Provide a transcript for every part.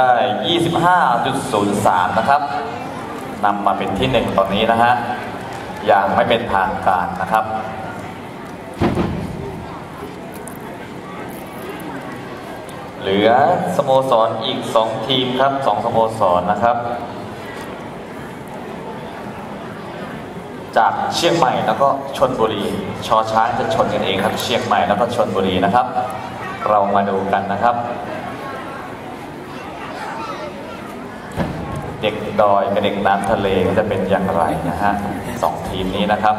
ได้25.03 นะครับนำมาเป็นที่หนึ่งตอนนี้นะฮะ อย่างไม่เป็นทางการนะครับ เหลือสโมสรอีก 2 ทีมครับ 2 สโมสรนะครับ จากเชียงใหม่แล้วก็ชนบุรี ชอช้างจะชนกันเองครับ เชียงใหม่แล้วก็ชนบุรีนะครับ เรามาดูกันนะครับ เดอยกับเด็กน้ำทะเลจะเป็นอย่างไรนะฮะสองทีมนี้นะครับ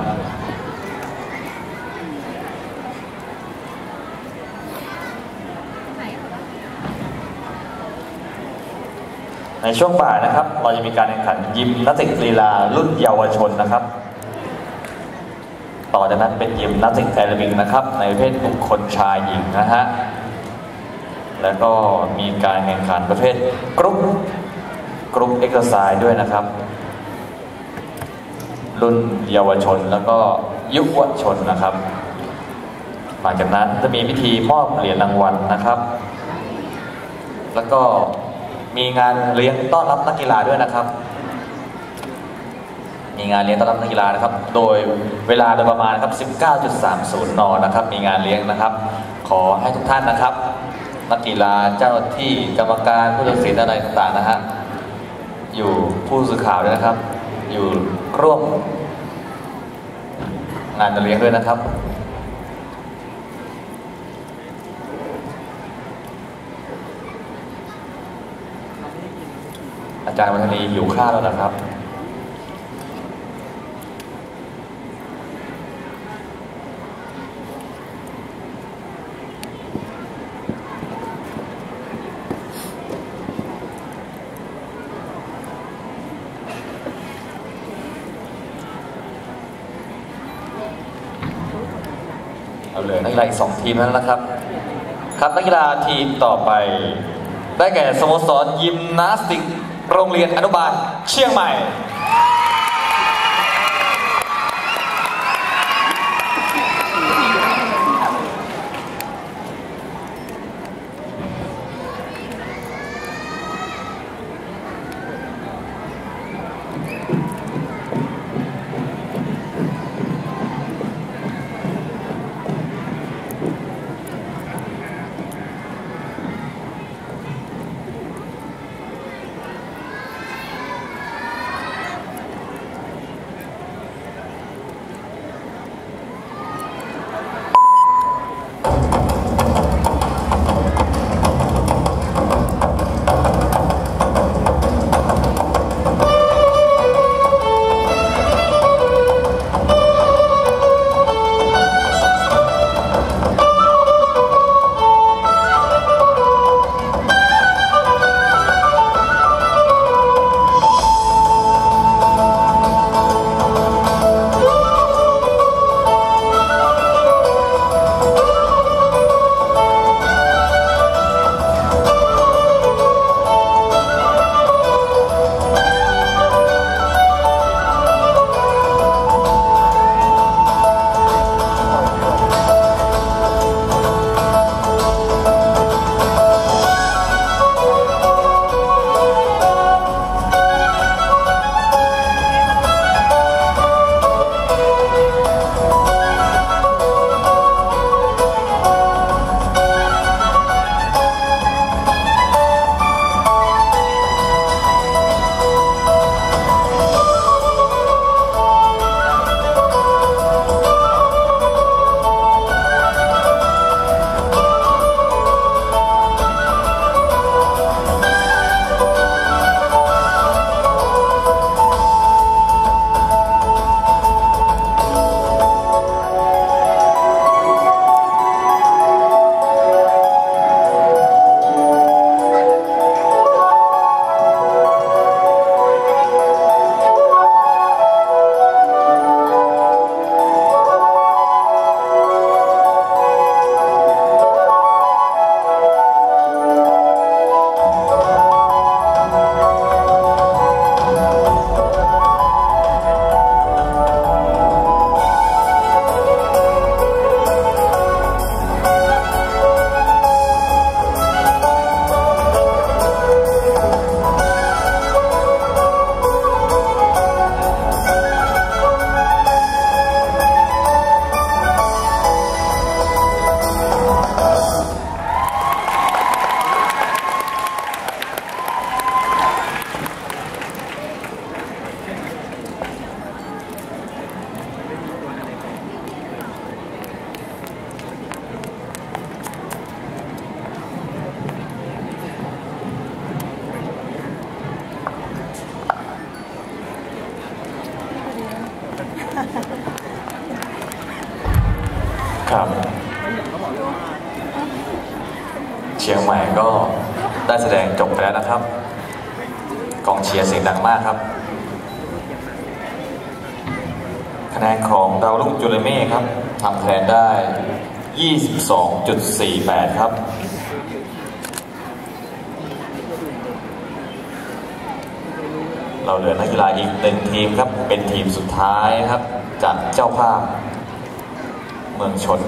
ในช่วงบ่ายนะครับ เราจะมีการแข่งขันยิมนาสติกลีลารุ่นเยาวชนนะครับ ต่อจากนั้นเป็นยิมนาสติกแอโรบิกนะครับ ในประเภทบุคคลชายหญิงนะฮะ แล้วก็มีการแข่งขันประเภทกรุ๊ป กรุ๊ปเอ็กซ์ไซส์ด้วยนะครับ รุ่นเยาวชนแล้วก็ยุวชนนะครับ หลังจากนั้นจะมีพิธีมอบเหรียญรางวัลนะครับ แล้วก็มีงานเลี้ยงต้อนรับนักกีฬาด้วยนะครับ มีงานเลี้ยงต้อนรับนักกีฬานะครับ โดยเวลาโดยประมาณครับ 19.30 น นะครับ มีงานเลี้ยงนะครับ ขอให้ทุกท่านนะครับ นักกีฬาเจ้าหน้าที่กรรมการผู้ตัดสินอะไรต่างๆนะฮะ อยู่ผู้สื่อข่าวด้วยนะครับ อยู่ร่วม งานเลี้ยงด้วยนะครับ อาจารย์วัฒนีหิวข้าวแล้วนะครับ เลยนักกีฬาอีกสองทีมนั้นนะครับ ครับนักกีฬาทีมต่อไป ได้แก่สโมสรยิมนาสติก โรงเรียนอนุบาลเชียงใหม่ ครับ เชียงใหม่ก็ได้แสดงจบไปแล้วนะครับ กองเชียร์เสียงดังมากครับ คะแนนของดาวรุ่งจุลเม่ครับทำคะแนนได้ 22.48 ครับเราเหลือนักกีฬาอีกหนึ่งทีมครับ เป็นทีมสุดท้ายครับ จากเจ้าภาพ เมืองชน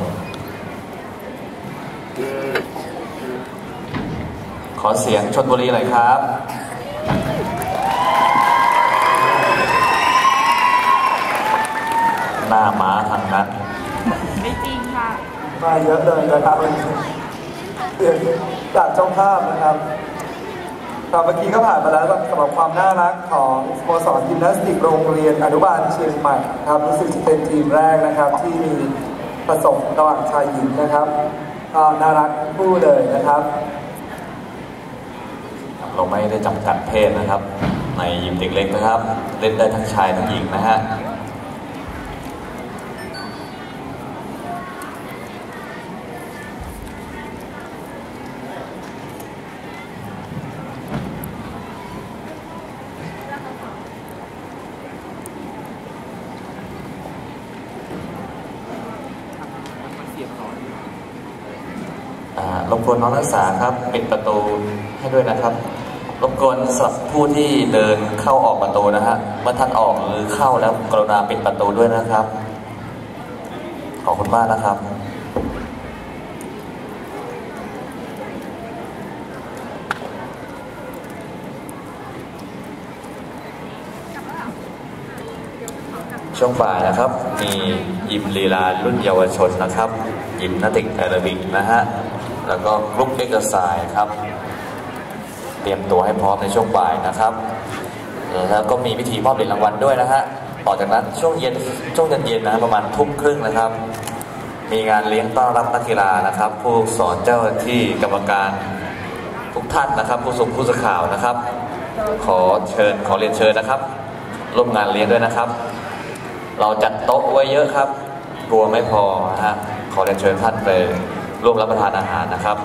ขอเสียงชนบุรีหน่อยครับหน้าม้าทางนั้น ไม่จริงค่ะ มาเยอะเลยนะครับเสียงจากเจ้าภาพนะครับครับเมื่อกี้ก็ผ่านมาแล้วสำหรับความน่ารักของสโมสรยิมนาสติกโรงเรียนอนุบาลเชียงใหม่ครับรู้สึกจะเป็นทีมแรกนะครับที่มี ผสมระหว่างชายหญิงนะครับก็น่ารักทั้งคู่เลยนะครับ เราไม่ได้จำกัดเพศนะครับ ในยิมเด็กเล็กนะครับ เล่นได้ทั้งชายทั้งหญิงนะฮะ รบกวนน้องนักศึกษาครับปิดประตูให้ด้วยนะครับ รบกวนสำหรับผู้ที่เดินเข้าออกประตูนะฮะเมื่อท่านออกหรือเข้าแล้วกรุณาปิดประตูด้วยนะครับ ขอบคุณมากนะครับช่วงบ่ายนะครับ มียิมลีลารุ่นเยาวชนนะครับ ยิมนาติกแอโรบิกนะฮะ แล้วก็กรุ๊ปเอ็กซ์ไซส์ครับ เตรียมตัวให้พร้อมในช่วงบ่ายนะครับ แล้วก็มีพิธีมอบเหรียญรางวัลด้วยนะฮะ ต่อจากนั้นช่วงเย็นช่วงเย็นๆนะประมาณทุ่มครึ่งนะครับ มีงานเลี้ยงต้อนรับนักกีฬานะครับ ผู้สอนเจ้าหน้าที่กรรมการทุกท่านนะครับ ผู้ส่งผู้สื่อข่าวนะครับ ขอเชิญขอเรียนเชิญนะครับร่วมงานเลี้ยงด้วยนะครับ เราจัดโต๊ะไว้เยอะครับกลัวไม่พอนะฮะขอเรียนเชิญท่านไป ร่วมรับประทานอาหารนะครับ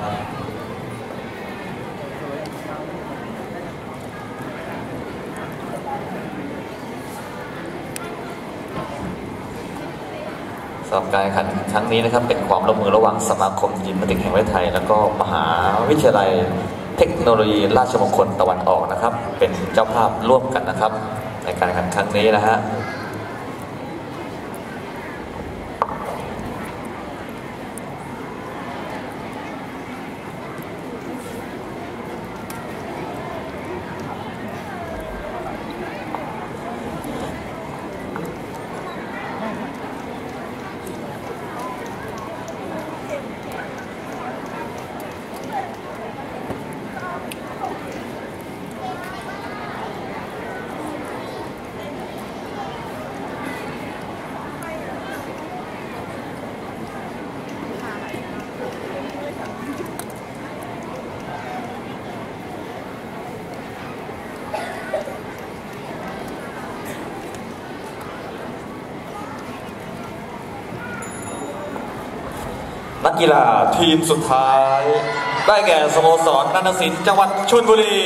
สำหรับการแข่งขันครั้งนี้นะครับเป็นความร่วมมือระหว่างสมาคมยิมนาติกแห่งประเทศไทย แล้วก็มหาวิทยาลัยเทคโนโลยีราชมงคลตะวันออกนะครับ เป็นเจ้าภาพร่วมกันนะครับ ในการแข่งขันครั้งนี้นะฮะ นักกีฬาทีมสุดท้าย ได้แก่สโมสรนันทศิลป์จังหวัดชลบุรี